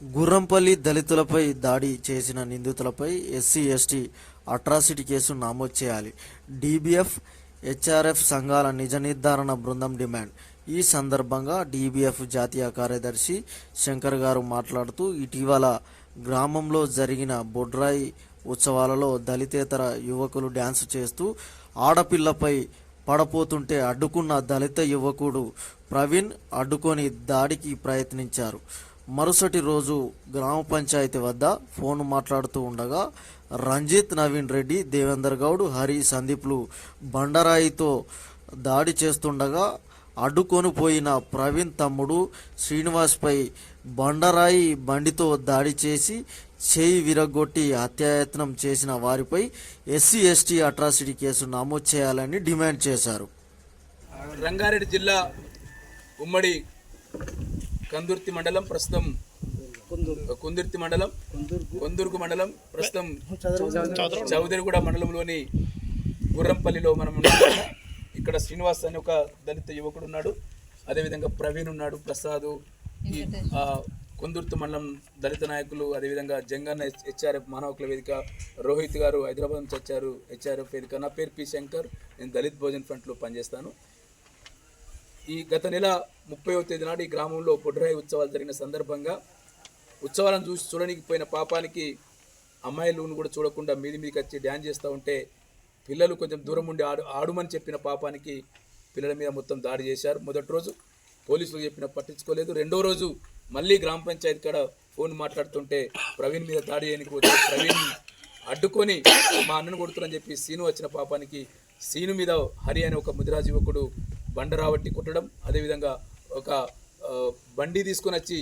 గుర్రంపల్లి దళితులపై దాడి చేసిన నిందితులపై ఎస్సీ ఎస్టీ అట్రాసిటీ కేసు నమోదు చేయాలి. డీబీఎఫ్ హెచ్ఆర్ఎఫ్ సంఘాల నిజ నిర్ధారణ బృందం డిమాండ్. ఈ సందర్భంగా డీబీఎఫ్ జాతీయ కార్యదర్శి శంకర్ గారు మాట్లాడుతూ ఇటీవల గ్రామంలో జరిగిన బొడ్రాయి ఉత్సవాలలో దళితేతర యువకులు డ్యాన్స్ చేస్తూ ఆడపిల్లపై పడపోతుంటే అడ్డుకున్న దళిత యువకుడు ప్రవీణ్ అడ్డుకొని దాడికి ప్రయత్నించారు. మరుసటి రోజు గ్రామ పంచాయతీ వద్ద ఫోన్ మాట్లాడుతూ ఉండగా రంజిత్ నవీన్ రెడ్డి దేవేందర్ గౌడ్ హరి సందీప్లు బండరాయితో దాడి చేస్తుండగా అడ్డుకొని పోయిన ప్రవీణ్ తమ్ముడు శ్రీనివాస్పై బండరాయి బండితో దాడి చేసి చేయి విరగొట్టి హత్యాయత్నం చేసిన వారిపై ఎస్సీ ఎస్టీ అట్రాసిటీ కేసు నమోదు చేయాలని డిమాండ్ చేశారు. రంగారెడ్డి జిల్లా ఉమ్మడి కందుర్తి మండలం ప్రస్తుతం కుందుర్తి. మండలం కొందుర్గు మండలం ప్రస్తుతం చౌదరిగూడ మండలంలోని గుర్రంపల్లిలో మనం ఉన్నాము. ఇక్కడ శ్రీనివాస్ అనే ఒక దళిత యువకుడు ఉన్నాడు. అదేవిధంగా ప్రవీణ్ ఉన్నాడు ప్రసాద్ కొందుర్తి మండలం దళిత నాయకులు అదేవిధంగా జంగన్న హెచ్ఆర్ఎఫ్ మానవ హక్కుల వేదిక రోహిత్ గారు హైదరాబాద్ నుంచి వచ్చారు హెచ్ఆర్ఎఫ్ వేదిక. నా పేరు పి శంకర్ నేను దళిత్ భోజన్ ఫ్రంట్లో పనిచేస్తాను. ఈ గత నెల ముప్పైవ తేదీ నాడు ఈ గ్రామంలో పొడ్రాయి ఉత్సవాలు జరిగిన సందర్భంగా ఉత్సవాలను చూసి చూడడానికి పోయిన పాపానికి అమ్మాయిలను కూడా చూడకుండా మీది మీదకి వచ్చి డ్యాన్స్ చేస్తూ ఉంటే పిల్లలు కొంచెం దూరం ఉండి ఆడు ఆడుమని చెప్పిన పాపానికి పిల్లల మీద మొత్తం దాడి చేశారు. మొదటి రోజు పోలీసులు చెప్పిన పట్టించుకోలేదు. రెండో రోజు మళ్ళీ గ్రామ పంచాయతీ కాడ ఫోన్ మాట్లాడుతుంటే ప్రవీణ్ మీద దాడి చేయడానికి వచ్చి ప్రవీణ్ అడ్డుకొని మా అన్నను కొడుతురని చెప్పి సీను వచ్చిన పాపానికి సీను మీద హరి అనే ఒక ముదిరాజు యువకుడు బండ రాబట్టి కుట్టడం అదేవిధంగా ఒక బండి తీసుకొని వచ్చి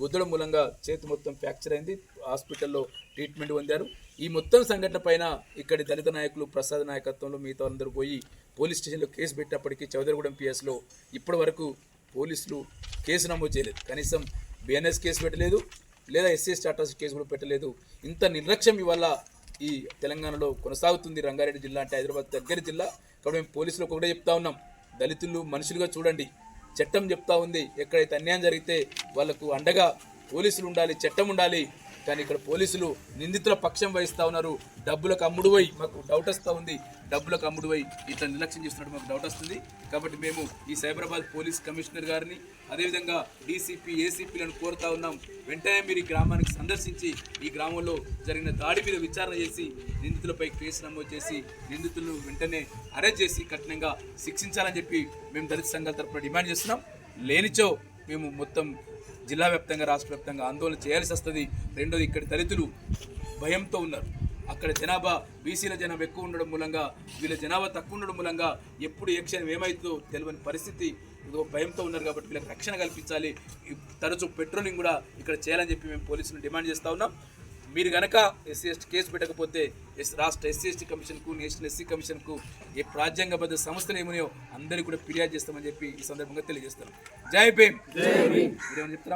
గుద్దడం మూలంగా చేతి మొత్తం ఫ్రాక్చర్ అయింది. హాస్పిటల్లో ట్రీట్మెంట్ పొందారు. ఈ మొత్తం సంఘటన పైన ఇక్కడి దళిత నాయకులు ప్రసాద్ నాయకత్వంలో మిగతా అందరూ పోయి పోలీస్ స్టేషన్లో కేసు పెట్టినప్పటికీ చౌదరిగూడెం పిఎస్లో ఇప్పటి వరకు పోలీసులు కేసు నమోదు చేయలేదు. కనీసం బిఎన్ఎస్ కేసు పెట్టలేదు లేదా ఎస్సీ స్టాటస్ కేసు కూడా పెట్టలేదు. ఇంత నిర్లక్ష్యం ఇవల్ల ఈ తెలంగాణలో కొనసాగుతుంది రంగారెడ్డి జిల్లా అంటే హైదరాబాద్ దగ్గర జిల్లా. కాబట్టి మేము పోలీసులకు ఒకటే చెప్తా ఉన్నాం. దళితులు మనుషులుగా చూడండి. చట్టం చెప్తా ఉంది. ఎక్కడైతే అన్యాయం జరిగితే వాళ్ళకు అండగా పోలీసులు ఉండాలి చట్టం ఉండాలి. కానీ ఇక్కడ పోలీసులు నిందితుల పక్షం వహిస్తూ ఉన్నారు. డబ్బులకు అమ్ముడు పోయి మాకు డౌట్ వస్తూ ఉంది. డబ్బులకు అమ్ముడు పోయి ఇట్లా నిర్లక్ష్యం చేస్తున్నట్టు మాకు డౌట్ వస్తుంది. కాబట్టి మేము ఈ సైబరాబాద్ పోలీస్ కమిషనర్ గారిని అదేవిధంగా డీసీపీ ఏసీపీలను కోరుతా ఉన్నాం. వెంటనే మీరు ఈ గ్రామానికి సందర్శించి ఈ గ్రామంలో జరిగిన దాడి మీద విచారణ చేసి నిందితులపై కేసు నమోదు చేసి నిందితులను వెంటనే అరెస్ట్ చేసి కఠినంగా శిక్షించాలని చెప్పి మేము దళిత సంఘాల తరఫున డిమాండ్ చేస్తున్నాం. లేనిచో మేము మొత్తం జిల్లా వ్యాప్తంగా రాష్ట్ర వ్యాప్తంగా ఆందోళన చేయాల్సి వస్తుంది. రెండోది ఇక్కడ దళితులు భయంతో ఉన్నారు. అక్కడ జనాభా బీసీల జనాభా ఎక్కువ ఉండడం మూలంగా వీళ్ళ జనాభా తక్కువ ఉండడం మూలంగా ఎప్పుడు ఏ క్షణం ఏమవుతుందో తెలియని పరిస్థితి భయంతో ఉన్నారు కాబట్టి వీళ్ళకి రక్షణ కల్పించాలి. తరచూ పెట్రోలింగ్ కూడా ఇక్కడ చేయాలని చెప్పి మేము పోలీసులను డిమాండ్ చేస్తా ఉన్నాం. మీరు గనక ఎస్సీ ఎస్టీ కేసు పెట్టకపోతే ఎస్ రాష్ట్ర ఎస్సీ ఎస్టీ కమిషన్కు నేషనల్ ఎస్సీ కమిషన్కు ఏ రాజ్యాంగబద్ధ సంస్థలు ఏమన్నాయో అందరికీ కూడా ఫిర్యాదు చేస్తామని చెప్పి ఈ సందర్భంగా తెలియజేస్తాను జై భీమ్! చెప్తారా?